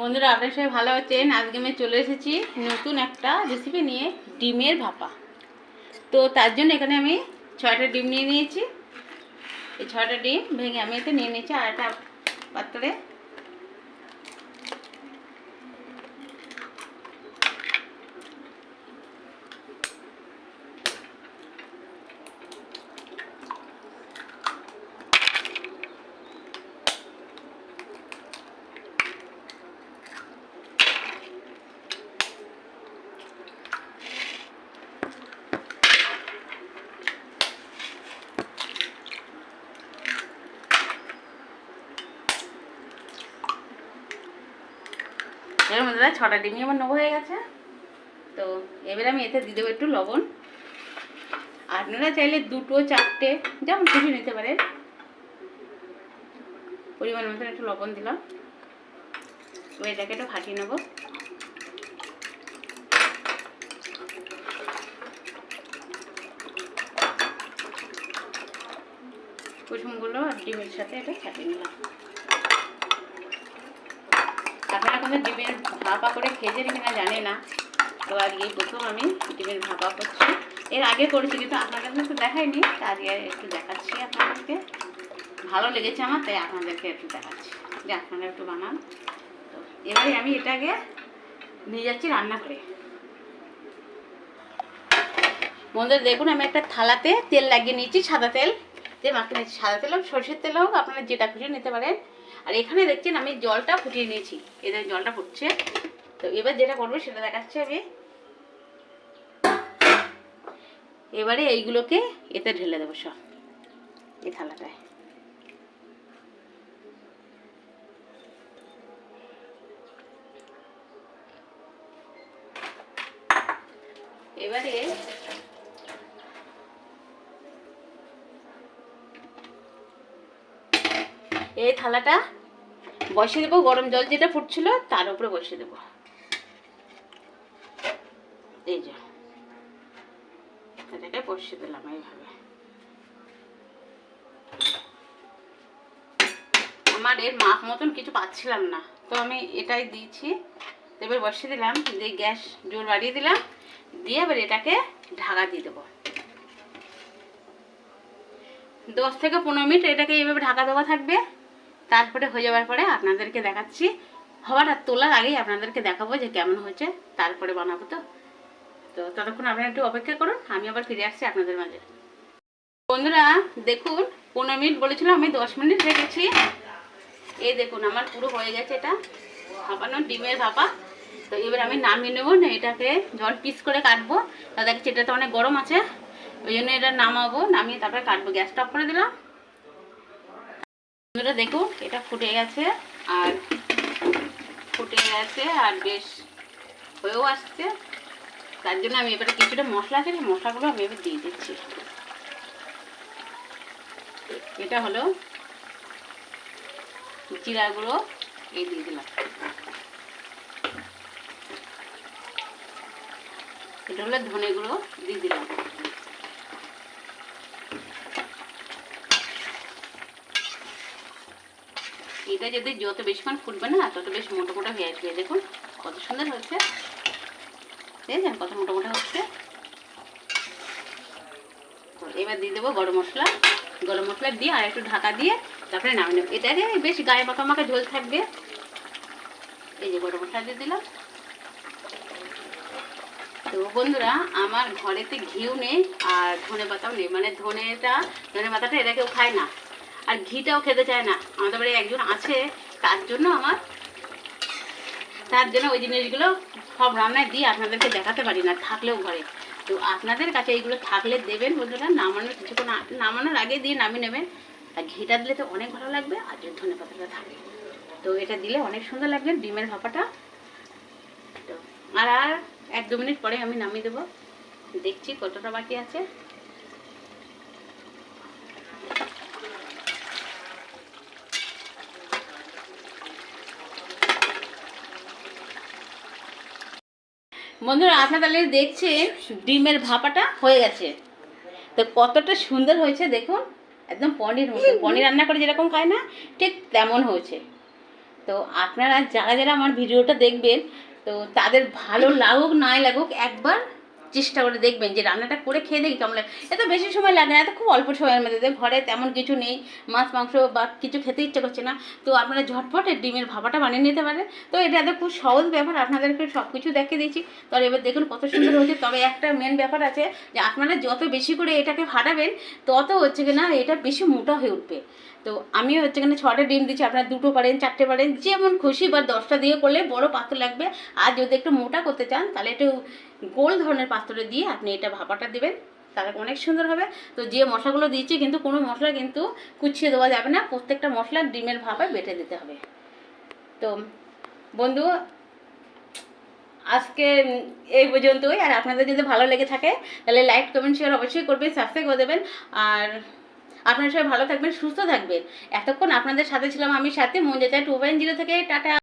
বন্ধুরা, আপনার সবাই ভালো আছেন? আজকে আমি চলে এসেছি নতুন একটা রেসিপি নিয়ে ডিমের ভাপা। তো তার জন্য এখানে আমি ছয়টা ডিম নিয়ে নিয়েছি। এই ছয়টা ডিম ভেঙে আমি এতে নিয়ে নিয়েছি, আর একটা পাত্রে এর মধ্যে ছটা ডিমই আমার নেব হয়ে গেছে। তো এবারে আমি এতে দিয়ে দেবো একটু লবণ। আপনারা চাইলে দুটো, চারটে, যেমন খুশি নিতে পারেন। পরিমাণ মতন একটু লবণ দিলাম। এবার এটাকে একটু ফাটিয়ে নেব। কুসুমগুলো আর ডিমের সাথে এটা ফাটিয়ে নিলাম। আপনারা কোনো ডিমের ভাপা করে খেয়েছেন কিনা জানে না। তো আজকে প্রথম আমি ডিমের ভাপা করছি। এর আগে করেছি, কিন্তু আপনাদের তো দেখাইনি। আজকে একটু দেখাচ্ছি আপনাদেরকে। ভালো লেগেছে আমার, তাই আপনাদেরকে একটু দেখাচ্ছি। যে আপনারা একটু বানান। তো এবারে আমি এটাকে নিয়ে যাচ্ছি রান্না করে। বন্ধুরা, দেখুন, আমি একটা থালাতে তেল লাগিয়ে নিয়েছি, সাদা তেল। তেল মাখিয়ে নিয়েছি সাদা তেল হোক, সরষের তেল হোক, আপনারা যেটা খুশি নিতে পারেন। আর এখানে দেখছেন আমি জলটা ফুটিয়ে নিয়েছি। এদের জলটা ফুটছে। তো এবার যেটা করব সেটা দেখাচ্ছি আমি। এবারে এইগুলোকে এতে ঢেলে দেবো সব, এই থালাটায়। এবারে এই থালাটা বসিয়ে দেবো, গরম জল যেটা ফুটছিল তার উপরে বসিয়ে দেবো। এই যে, এটাকে বসিয়ে দিলাম এইভাবে। আমার এর মাপ মতন কিছু পাচ্ছিলাম না, তো আমি এটাই দিয়েছি। এবার বসিয়ে দিলাম, দিয়ে গ্যাস জোর বাড়িয়ে দিলাম, দিয়ে এবার এটাকে ঢাকা দিয়ে দেবো। দশ থেকে পনেরো মিনিট এটাকে এইভাবে ঢাকা দেওয়া থাকবে। তারপরে হয়ে যাওয়ার পরে আপনাদেরকে দেখাচ্ছি। হওয়ার আর তোলার আগেই আপনাদেরকে দেখাবো যে কেমন হয়েছে, তারপরে বানাবো তো। তো ততক্ষণ আপনারা একটু অপেক্ষা করুন, আমি আবার ফিরে আসছি আপনাদের মাঝে। বন্ধুরা, দেখুন, পনেরো মিনিট বলেছিলাম আমি দশ মিনিট রেখেছি। এই দেখুন, আমার পুরো হয়ে গেছে এটা। ভাপানো ডিমের ভাপা। তো এবার আমি নামিয়ে নেব না এটাকে জল পিস করে কাটবো। তা দেখছি এটা তো অনেক গরম আছে, ওই জন্য এটা নামাবো, নামিয়ে তারপরে কাটবো। গ্যাসটা অফ করে দিলাম। বন্ধুরা দেখুন এটা ফুটে গেছে আর ফুটে গেছে আর বেশ হয়েও আসছে। তার জন্য আমি এবারে কিছুটা মশলা আছে মশলাগুলো আমি এবার দিয়ে দিচ্ছি। এটা হলো জিরা গুঁড়ো এই দিয়ে দিলাম। এটা হলো ধনে গুঁড়ো দিয়ে দিলাম। এটা যদি যত বেশিক্ষণ ফুটবে না, তত বেশ মোটো মোটো হয়ে আসবে। দেখুন, কত সুন্দর হচ্ছে দেখেছেন কত মোটো মোটো হচ্ছে? এবার দিয়ে দেবো গরম মশলা। গরম মশলা দিয়ে আর একটু ঢাকা দিয়ে তারপরে নামিয়ে নেব। এটাকে বেশ গায়ে মাখা মাখা ঝোল থাকবে। এই যে গরম মশলা দিয়ে দিলাম। তো বন্ধুরা, আমার ঘরেতে ঘিউ নেই আর ধনে পাতাও নেই। মানে ধনেটা ধনে পাতাটা এরা কেউ খায় না। আর ঘিটাও খেতে চায় না। আমাদের বাড়ি একজন আছে, তার জন্য আমার তার জন্য ওই জিনিসগুলো সব রান্নায় দিয়ে আপনাদেরকে দেখাতে পারি না, থাকলেও ঘরে। তো আপনাদের কাছে এইগুলো থাকলে দেবেন বন্ধুরা, নামানোর কিছুক্ষণ নামানোর আগে দিয়ে নামিয়ে নেবেন। আর ঘিটা দিলে তো অনেক ভালো লাগবে, আর ধনে পাতাটা থাকে। তো এটা দিলে অনেক সুন্দর লাগবে, ডিমের ভাপাটা। তো আর আর এক দু মিনিট পরে আমি নামিয়ে দেবো। দেখছি কতটা বাকি আছে। বন্ধুরা আপনারা তাহলে দেখছেন ডিমের ভাপাটা হয়ে গেছে। তো কতটা সুন্দর হয়েছে দেখুন একদম পনির মতো। পনির রান্না করে যেরকম খায় না ঠিক তেমন হয়েছে। তো আপনারা যারা যারা আমার ভিডিওটা দেখবেন তো তাদের ভালো লাগুক নাই লাগুক একবার চেষ্টা করে দেখবেন যে রান্নাটা করে খেয়ে দেখি কেমন লাগে। এত বেশি সময় লাগে না, এত খুব অল্প সময়ের মধ্যে ঘরে তেমন কিছু নেই, মাছ, মাংস বা কিছু খেতে ইচ্ছে করছে না। তো আপনারা ঝটপট ডিমের ভাপাটা বানিয়ে নিতে পারেন। তো এটা এত খুব সহজ ব্যাপার, আপনাদেরকে সব কিছু দেখিয়ে দিয়েছি। তবে এবার দেখুন কত সুন্দর হয়েছে। তবে একটা মেন ব্যাপার আছে যে আপনারা যত বেশি করে এটাকে ফাটাবেন, তত হচ্ছে কি না, এটা বেশি মোটা হয়ে উঠবে। তো আমি হচ্ছে এখানে ছটা ডিম দিচ্ছি, আপনারা দুটো পারেন, চারটে পারেন, যেমন খুশি, বা দশটা দিয়ে করলে বড় পাত্র লাগবে। আর যদি একটু মোটা করতে চান, তাহলে একটু গোল ধরনের পাত্রে দিয়ে আপনি এটা ভাপাটা দেবেন, তাহলে অনেক সুন্দর হবে। তো যে মশলাগুলো দিয়েছি কিন্তু কোনো মশলা কিন্তু কুচিয়ে দেওয়া যাবে না, প্রত্যেকটা মশলা ডিমের ভাপায় বেটে দিতে হবে। তো বন্ধু, আজকে এই পর্যন্তই, আর আপনাদের যদি ভালো লেগে থাকে, তাহলে লাইক কমেন্ট শেয়ার অবশ্যই করবেন সাবস্ক্রাইব করে দেবেন, আর আপনারা সবাই ভালো থাকবেন, সুস্থ থাকবেন। এতক্ষণ আপনাদের সাথে ছিলাম আমি সাথে মন চাই টু পয়েন্ট জিরো থেকে, টাটা।